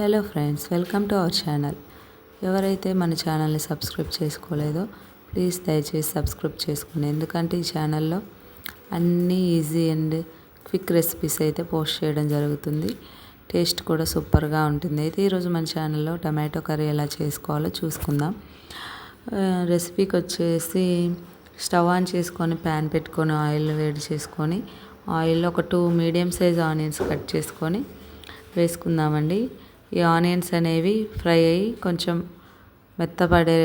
Hello friends welcome to our channel. ఎవరైతే మన ఛానల్ని సబ్స్క్రైబ్ చేసుకోలేదో ప్లీజ్ దయచేసి సబ్స్క్రైబ్ చేసుకోండి. ఎందుకంటే ఈ ఛానల్లో అన్నీ ఈజీ అండ్ క్విక్ రెసిపీస్ అయితే పోస్ట్ చేయడం జరుగుతుంది. టేస్ట్ కూడా సూపర్గా ఉంటుంది. అయితే ఈరోజు మన ఛానల్లో టమాటో కర్రీ ఎలా చేసుకోవాలో చూసుకుందాం. రెసిపీకి వచ్చేసి స్టవ్ ఆన్ చేసుకొని ప్యాన్ పెట్టుకొని ఆయిల్ వేడి చేసుకొని ఆయిల్లో ఒక two medium size onions cut చేసుకొని వేసుకుందామండి. ఈ ఆనియన్స్ అనేవి ఫ్రై అయ్యి కొంచెం మెత్తపడే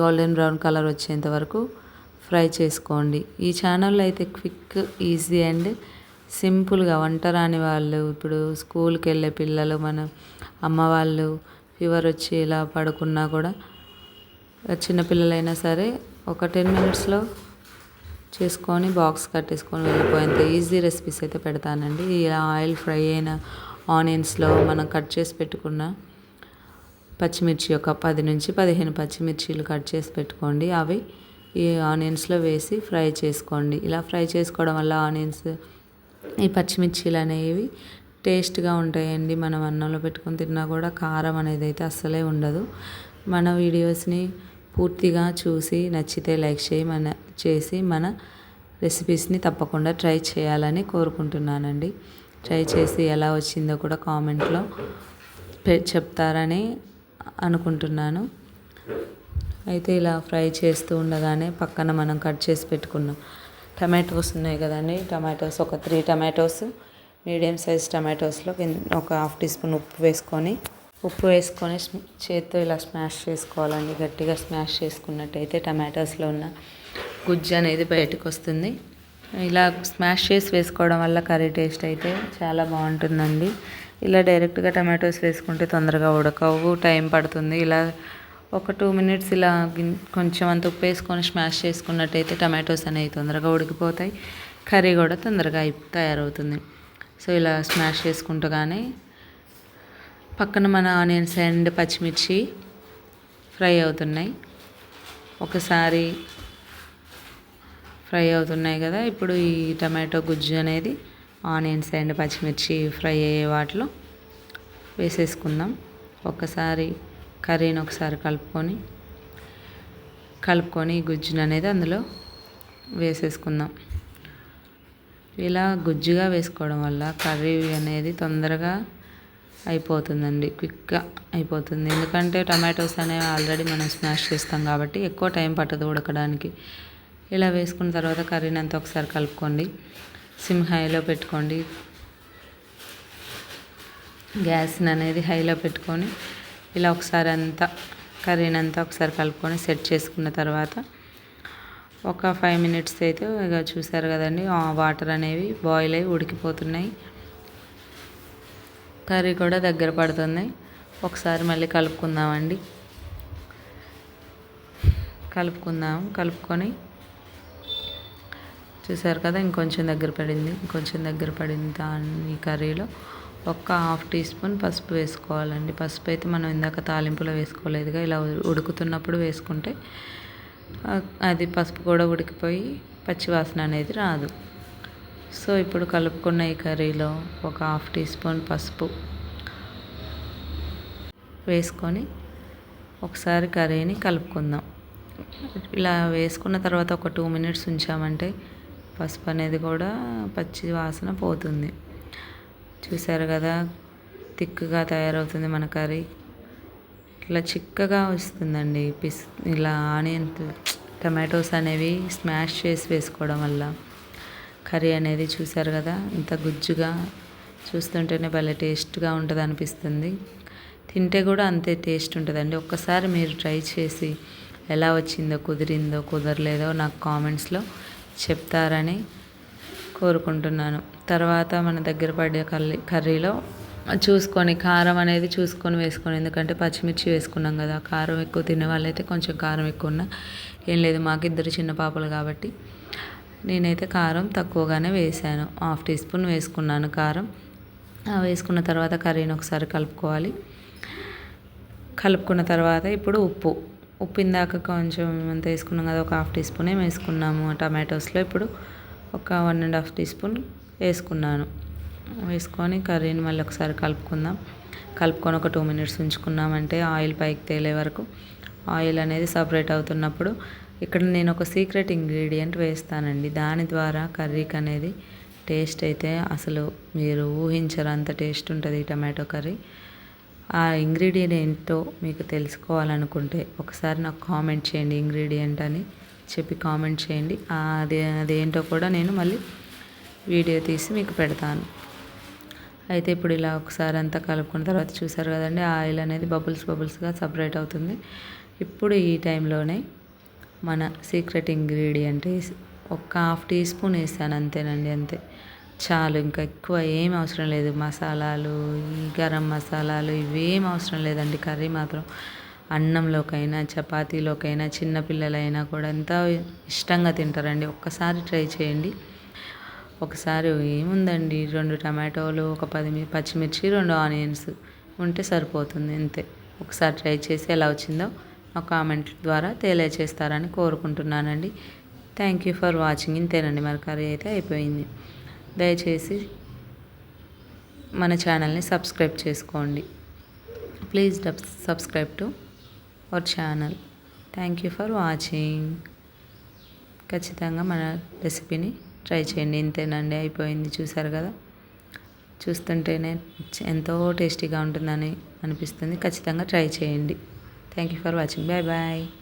గోల్డెన్ బ్రౌన్ కలర్ వచ్చేంత వరకు ఫ్రై చేసుకోండి. ఈ ఛానల్లో అయితే క్విక్ ఈజీ అండ్ సింపుల్గా వంట రాని వాళ్ళు ఇప్పుడు స్కూల్కి వెళ్ళే పిల్లలు మన అమ్మ వాళ్ళు ఫీవర్ వచ్చి ఇలా పడుకున్నా కూడా చిన్నపిల్లలైనా సరే ఒక టెన్ మినిట్స్లో చేసుకొని బాక్స్ కట్టేసుకొని వెళ్ళిపోయేంత ఈజీ రెసిపీస్ అయితే పెడతానండి. ఇలా ఆయిల్ ఫ్రై అయిన ఆనియన్స్లో మనం కట్ చేసి పెట్టుకున్న పచ్చిమిర్చి ఒక పది నుంచి పదిహేను పచ్చిమిర్చీలు కట్ చేసి పెట్టుకోండి. అవి ఈ ఆనియన్స్లో వేసి ఫ్రై చేసుకోండి. ఇలా ఫ్రై చేసుకోవడం వల్ల ఆనియన్స్ ఈ పచ్చిమిర్చీలు అనేవి టేస్ట్గా ఉంటాయండి. మనం అన్నంలో పెట్టుకొని తిన్నా కూడా కారం అనేది అయితే అస్సలే ఉండదు. మన వీడియోస్ని పూర్తిగా చూసి నచ్చితే లైక్ చేయి మన చేసి మన రెసిపీస్ని తప్పకుండా ట్రై చేయాలని కోరుకుంటున్నానండి. ట్రై చేసి ఎలా వచ్చిందో కూడా కామెంట్లో చెప్తారని అనుకుంటున్నాను. అయితే ఇలా ఫ్రై చేస్తూ ఉండగానే పక్కన మనం కట్ చేసి పెట్టుకున్నాం. టమాటోస్ ఉన్నాయి కదండి టమాటోస్ ఒక త్రీ టమాటోస్ మీడియం సైజ్ టమాటోస్లో ఒక హాఫ్ టీ స్పూన్ ఉప్పు వేసుకొని ఉప్పు వేసుకొని చేత్తో ఇలా స్మాష్ చేసుకోవాలండి. గట్టిగా స్మాష్ చేసుకున్నట్టయితే టమాటోస్లో ఉన్న గుజ్జు అనేది బయటకు వస్తుంది ఇలా స్మాష్ చేసి వేసుకోవడం వల్ల కర్రీ టేస్ట్ అయితే చాలా బాగుంటుందండి. ఇలా డైరెక్ట్గా టమాటోస్ వేసుకుంటే తొందరగా ఉడకవు టైం పడుతుంది. ఇలా ఒక టూ మినిట్స్ ఇలా కొంచెం అంత ఉప్పు వేసుకొని స్మాష్ చేసుకున్నట్టయితే టమాటోస్ అనేవి తొందరగా ఉడికిపోతాయి. కర్రీ కూడా తొందరగా తయారవుతుంది. సో ఇలా స్మాష్ చేసుకుంటూగానే పక్కన మన ఆనియన్స్ అండ్ పచ్చిమిర్చి ఫ్రై అవుతున్నాయి. ఒకసారి ఫ్రై అవుతున్నాయి కదా. ఇప్పుడు ఈ టమాటో గుజ్జు అనేది ఆనియన్స్ అండ్ పచ్చిమిర్చి ఫ్రై అయ్యే వాటిలో వేసేసుకుందాం. ఒక్కసారి కర్రీని ఒకసారి కలుపుకొని కలుపుకొని ఈ గుజ్జును అనేది అందులో వేసేసుకుందాం. ఇలా గుజ్జుగా వేసుకోవడం వల్ల కర్రీ అనేది తొందరగా అయిపోతుందండి. క్విక్గా అయిపోతుంది. ఎందుకంటే టమాటోస్ అనేవి ఆల్రెడీ మనం స్మాష్ చేస్తాం కాబట్టి ఎక్కువ టైం పట్టదు ఉడకడానికి. ఇలా వేసుకున్న తర్వాత కర్రీని అంతా ఒకసారి కలుపుకోండి. సిమ్ హైలో పెట్టుకోండి. గ్యాస్ని అనేది హైలో పెట్టుకొని ఇలా ఒకసారి అంతా కర్రీని అంతా ఒకసారి కలుపుకొని సెట్ చేసుకున్న తర్వాత ఒక ఫైవ్ మినిట్స్ అయితే ఇక చూసారు కదండి వాటర్ అనేవి బాయిల్ అయ్యి ఉడికిపోతున్నాయి. కర్రీ కూడా దగ్గర పడుతుంది. ఒకసారి మళ్ళీ కలుపుకుందామండి. కలుపుకుందాం కలుపుకొని చూసారు కదా ఇంకొంచెం దగ్గర పడింది ఇంకొంచెం దగ్గర పడింది దాని కర్రీలో. ఒక్క హాఫ్ టీ స్పూన్ పసుపు వేసుకోవాలండి. పసుపు అయితే మనం ఇందాక తాలింపులో వేసుకోలేదుగా ఇలా ఉడుకుతున్నప్పుడు వేసుకుంటే అది పసుపు కూడా ఉడికిపోయి పచ్చివాసన అనేది రాదు. సో ఇప్పుడు కలుపుకున్న ఈ కర్రీలో ఒక హాఫ్ టీ స్పూన్ పసుపు వేసుకొని ఒకసారి కర్రీని కలుపుకుందాం. ఇలా వేసుకున్న తర్వాత ఒక టూ మినిట్స్ ఉంచామంటే పసుపు అనేది కూడా పచ్చి వాసన పోతుంది. చూసారు కదా తిక్కుగా తయారవుతుంది మన కర్రీ. ఇట్లా చిక్కగా వస్తుందండి. పిస్ ఇలా ఆనియన్ టమాటోస్ అనేవి స్మాష్ చేసి వేసుకోవడం వల్ల కర్రీ అనేది చూసారు కదా ఇంత గుజ్జుగా చూస్తుంటేనే భలే టేస్ట్గా ఉంటుంది అనిపిస్తుంది తింటే కూడా అంతే టేస్ట్ ఉంటుందండి. ఒక్కసారి మీరు ట్రై చేసి ఎలా వచ్చిందో కుదిరిందో కుదరలేదో నాకు కామెంట్స్లో చెప్తారని కోరుకుంటున్నాను. తర్వాత మన దగ్గర పడే కర్రీ కర్రీలో చూసుకొని కారం అనేది చూసుకొని వేసుకొని ఎందుకంటే పచ్చిమిర్చి వేసుకున్నాం కదా కారం ఎక్కువ తినే వాళ్ళైతే కొంచెం కారం ఎక్కువ ఉన్నా ఏం లేదు మాకు ఇద్దరు చిన్న పాపలు కాబట్టి. నేనైతే కారం తక్కువగానే వేసాను. హాఫ్ టీ స్పూన్ వేసుకున్నాను కారం. వేసుకున్న తర్వాత కర్రీని ఒకసారి కలుపుకోవాలి. కలుపుకున్న తర్వాత ఇప్పుడు ఉప్పు. ఉప్పు ఇందాక కొంచెం అంత వేసుకున్నాం కదా ఒక హాఫ్ టీ స్పూనే వేసుకున్నాము టమాటోస్లో. ఇప్పుడు ఒక one and half teaspoon వేసుకున్నాను. వేసుకొని కర్రీని మళ్ళీ ఒకసారి కలుపుకుందాం. కలుపుకొని ఒక టూ మినిట్స్ ఉంచుకున్నామంటే ఆయిల్ పైకి తేలే వరకు. ఆయిల్ అనేది సపరేట్ అవుతున్నప్పుడు ఇక్కడ నేను ఒక సీక్రెట్ ఇంగ్రీడియంట్ వేస్తానండి. దాని ద్వారా కర్రీకి అనేది టేస్ట్ అయితే అసలు మీరు ఊహించరు అంత టేస్ట్ ఉంటుంది ఈ టమాటో కర్రీ. ఆ ఇంగ్రీడియంట్ ఏంటో మీకు తెలుసుకోవాలనుకుంటే ఒకసారి నాకు కామెంట్ చేయండి ఇంగ్రీడియంట్ అని చెప్పి కామెంట్ చేయండి. అది అదేంటో కూడా నేను మళ్ళీ వీడియో తీసి మీకు పెడతాను. అయితే ఇప్పుడు ఇలా ఒకసారి అంతా కలుపుకున్న తర్వాత చూసారు కదండి ఆయిల్ అనేది బబుల్స్ బబుల్స్గా సపరేట్ అవుతుంది. ఇప్పుడు ఈ టైంలోనే మన సీక్రెట్ ఇంగ్రీడియంట్ వేసి ఒక హాఫ్ టీ స్పూన్ వేసాను అంతేనండి అంతే. చాలు ఇంకా ఎక్కువ ఏం అవసరం లేదు. మసాలాలు ఈ గరం మసాలాలు ఇవేం అవసరం లేదండి. కర్రీ మాత్రం అన్నంలోకైనా చపాతీలోకైనా చిన్నపిల్లలైనా కూడా ఎంత ఇష్టంగా తింటారండి. ఒక్కసారి ట్రై చేయండి. ఒకసారి ఏముందండి? రెండు టమాటోలు ఒక పది పచ్చిమిర్చి రెండు ఆనియన్స్ ఉంటే సరిపోతుంది అంతే. ఒకసారి ట్రై చేసి ఎలా వచ్చిందో ఆ కామెంట్ ద్వారా తెలియచేస్తారని కోరుకుంటున్నానండి. Thank you for watching. ఇంతేనండి. మరి కర్రీ అయితే అయిపోయింది. దయచేసి మన ఛానల్ని సబ్స్క్రైబ్ చేసుకోండి. Please subscribe to our channel thank you for watching ఖచ్చితంగా మన రెసిపీని ట్రై చేయండి. ఇంతేనండి అయిపోయింది. చూసారు కదా? చూస్తుంటేనే ఎంతో టేస్టీగా ఉంటుందని అనిపిస్తుంది. ఖచ్చితంగా ట్రై చేయండి. Thank you for watching bye bye